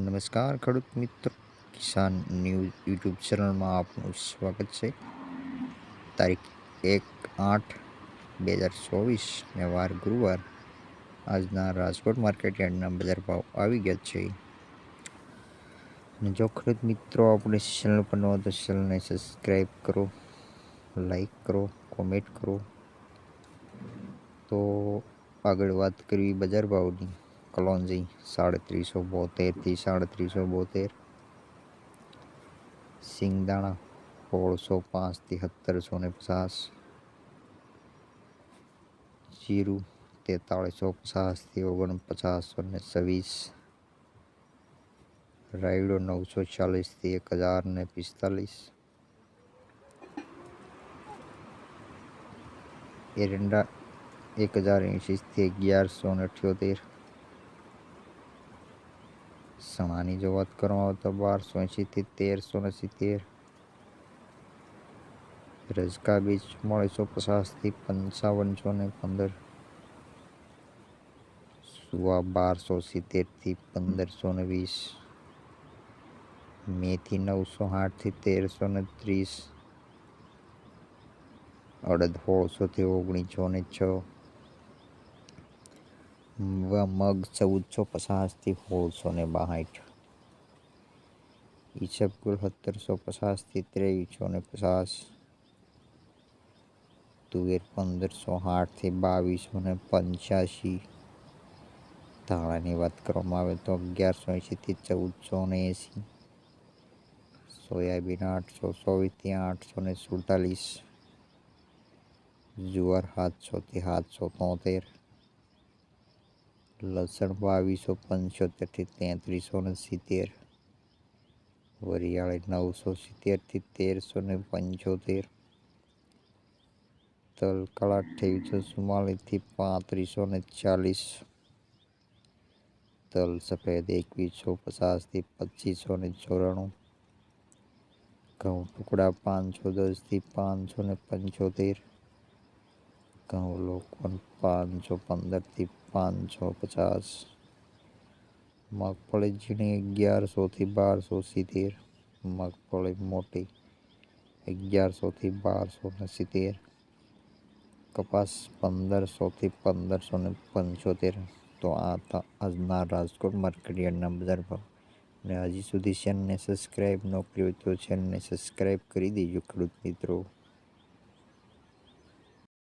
નમસ્કાર, ખેડૂત મિત્રો. કિસાન ન્યૂઝ યુટ્યુબ ચેનલમાં આપનું સ્વાગત છે. તારીખ એક આઠ બે હજાર ચોવીસ ને વાર ગુરુવાર. આજના રાજકોટ માર્કેટ યાર્ડના બજાર ભાવ આવી ગયા છે. અને જો ખેડૂત મિત્રો આપણે ચેનલ પર હોય તો ચેનલને સબસ્ક્રાઈબ કરો લાઈક કરો, કોમેન્ટ કરો. તો આગળ વાત કરવી બજાર ભાવની. કલોંજી સાડત્રીસો બોતેરથી સાડત્રીસો બોતેર સિંગદાણા સોળસો પાંચથી સત્તરસો ને પચાસ જીરું તેતાળીસો પચાસથી ઓગણપચાસો ને છવ્વીસ રાયડો નવસો ચાલીસથી એક હજાર ને પિસ્તાલીસ એરંડા એક હજાર એંશીથી અગિયારસો ને અઠ્યોતેર સણાની જો વાત કરવામાં આવે તો બારસો એંશીથી તેરસો ને સિત્તેર. રજકા બીજ ચુમ્માળીસો પચાસથી પંચાવનસો ને પંદર. સુવા બારસો સિત્તેરથી પંદરસો ને વીસ. મેથી નવસો આઠથી તેરસો ને ત્રીસ. અડદ સોળસોથી ઓગણીસો ને છ. મગ ચૌદસો પચાસથી સોળસો ને બાસઠ. ઈસબગુલ સત્તરસો પચાસથી ત્રેવીસો ને પચાસ. તુવેર પંદરસો આઠથી બાવીસો ને પંચ્યાસી. ધાણાની વાત કરવામાં આવે તો અગિયારસો એંશીથી ચૌદસો ને એંસી સોયાબીન આઠસો ચોવીસથી આઠસો ને સુડતાલીસ. જુવાર સાતસોથી સાતસો તોતેર. લસણ બાવીસો, પંચોતેરથી તેત્રીસો ને સિત્તેર. વરિયાળી નવસો સિત્તેરથી તેરસો ને પંચોતેર. તલ કાળા અઠ્યાવીસો ચુમ્માલીસથી પાંત્રીસો ને ચાલીસ. તલ સફેદ એકવીસો પચાસથી પચીસો ને ચોરાણું. ઘઉં ટુકડા પાંચસો દસથી પાંચસો ને પંચોતેર. ઘઉં લોકોન પાંચસો પંદરથી પાંચસો પચાસ મગફળી ઝીણી અગિયારસોથી બારસો સિત્તેર મગફળી મોટી અગિયારસોથી બારસો ને સિત્તેર કપાસ પંદરસોથી પંદરસો ને પંચોતેર તો આ હતા આજના રાજકોટ માર્કેટ યાર્ડના બજાર ભાવ ને હજી સુધી ચેનલને સબસ્ક્રાઈબ ન કરી હોય તો ચેનલને સબસ્ક્રાઈબ કરી દેજો ખેડૂત મિત્રો